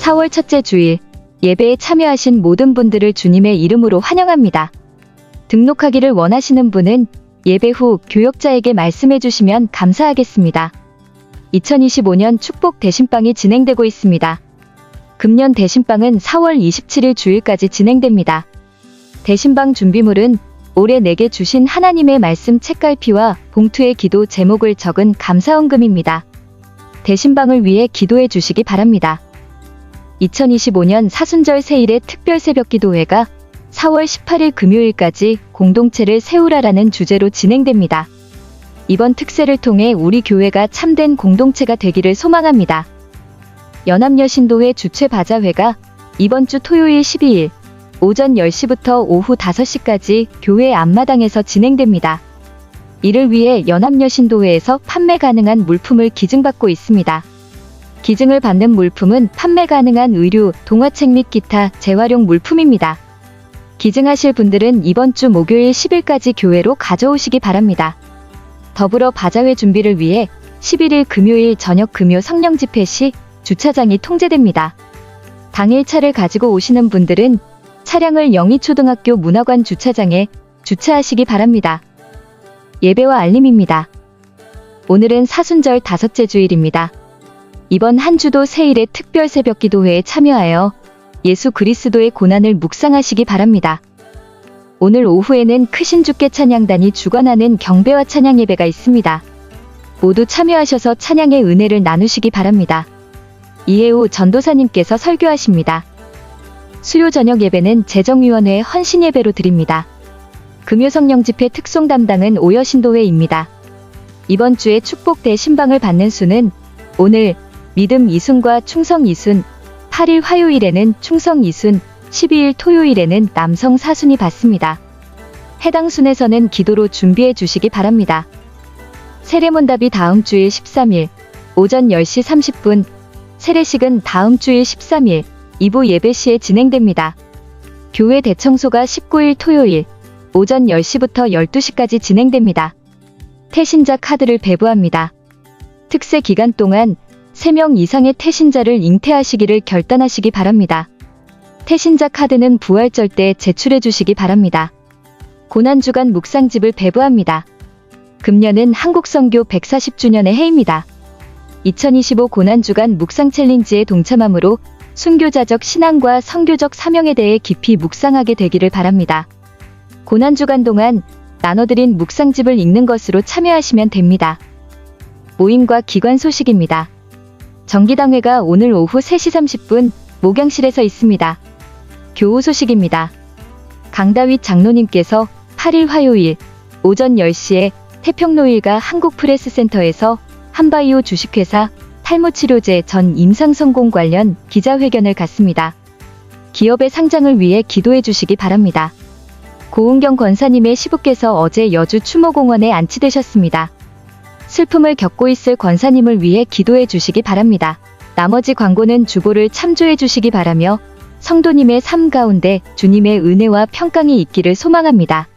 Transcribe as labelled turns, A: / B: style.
A: 4월 첫째 주일 예배에 참여하신 모든 분들을 주님의 이름으로 환영합니다. 등록하기를 원하시는 분은 예배 후 교역자에게 말씀해 주시면 감사하겠습니다. 2025년 축복 대신방이 진행되고 있습니다. 금년 대신방은 4월 27일 주일까지 진행됩니다. 대신방 준비물은 올해 내게 주신 하나님의 말씀 책갈피와 봉투에 기도 제목을 적은 감사원금입니다. 대신방을 위해 기도해 주시기 바랍니다. 2025년 사순절 세일의 특별 새벽 기도회가 4월 18일 금요일까지 공동체를 세우라라는 주제로 진행됩니다. 이번 특세를 통해 우리 교회가 참된 공동체가 되기를 소망합니다. 연합여신도회 주최 바자회가 이번 주 토요일 12일 오전 10시부터 오후 5시까지 교회 앞마당에서 진행됩니다. 이를 위해 연합여신도회에서 판매 가능한 물품을 기증받고 있습니다. 기증을 받는 물품은 판매 가능한 의류, 동화책 및 기타 재활용 물품입니다. 기증하실 분들은 이번 주 목요일 10일까지 교회로 가져오시기 바랍니다. 더불어 바자회 준비를 위해 11일 금요일 저녁 금요 성령 집회 시 주차장이 통제됩니다. 당일 차를 가지고 오시는 분들은 차량을 영희초등학교 문화관 주차장에 주차하시기 바랍니다. 예배와 알림입니다. 오늘은 사순절 다섯째 주일입니다. 이번 한 주도 세일의 특별 새벽 기도회에 참여하여 예수 그리스도의 고난을 묵상하시기 바랍니다. 오늘 오후에는 크신 주께 찬양단이 주관하는 경배와 찬양 예배가 있습니다. 모두 참여하셔서 찬양의 은혜를 나누시기 바랍니다. 이해 후 전도사님께서 설교하십니다. 수요 저녁 예배는 재정위원회 헌신 예배로 드립니다. 금요성령 집회 특송 담당은 오여신도회입니다. 이번 주에 축복 대신방을 받는 수는 오늘 믿음 이순과 충성 이순, 8일 화요일에는 충성 이순, 12일 토요일에는 남성 사순이 받습니다. 해당 순에서는 기도로 준비해 주시기 바랍니다. 세례문답이 다음 주일 13일 오전 10시 30분, 세례식은 다음 주일 13일 2부 예배 시에 진행됩니다. 교회 대청소가 19일 토요일 오전 10시부터 12시까지 진행됩니다. 태신자 카드를 배부합니다. 특세 기간 동안 3명 이상의 태신자를 잉태하시기를 결단하시기 바랍니다. 태신자 카드는 부활절 때 제출해 주시기 바랍니다. 고난주간 묵상집을 배부합니다. 금년은 한국선교 140주년의 해입니다. 2025 고난주간 묵상 챌린지에 동참함으로 순교자적 신앙과 성교적 사명에 대해 깊이 묵상하게 되기를 바랍니다. 고난주간 동안 나눠드린 묵상집을 읽는 것으로 참여하시면 됩니다. 모임과 기관 소식입니다. 정기당회가 오늘 오후 3시 30분 목양실에서 있습니다. 교우 소식입니다. 강다윗 장로님께서 8일 화요일 오전 10시에 태평로 일가 한국프레스센터에서 한바이오 주식회사 탈모치료제 전 임상성공 관련 기자회견을 갖습니다. 기업의 상장을 위해 기도해 주시기 바랍니다. 고은경 권사님의 시부께서 어제 여주 추모공원에 안치되셨습니다. 슬픔을 겪고 있을 권사님을 위해 기도해 주시기 바랍니다. 나머지 광고는 주보를 참조해 주시기 바라며 성도님의 삶 가운데 주님의 은혜와 평강이 있기를 소망합니다.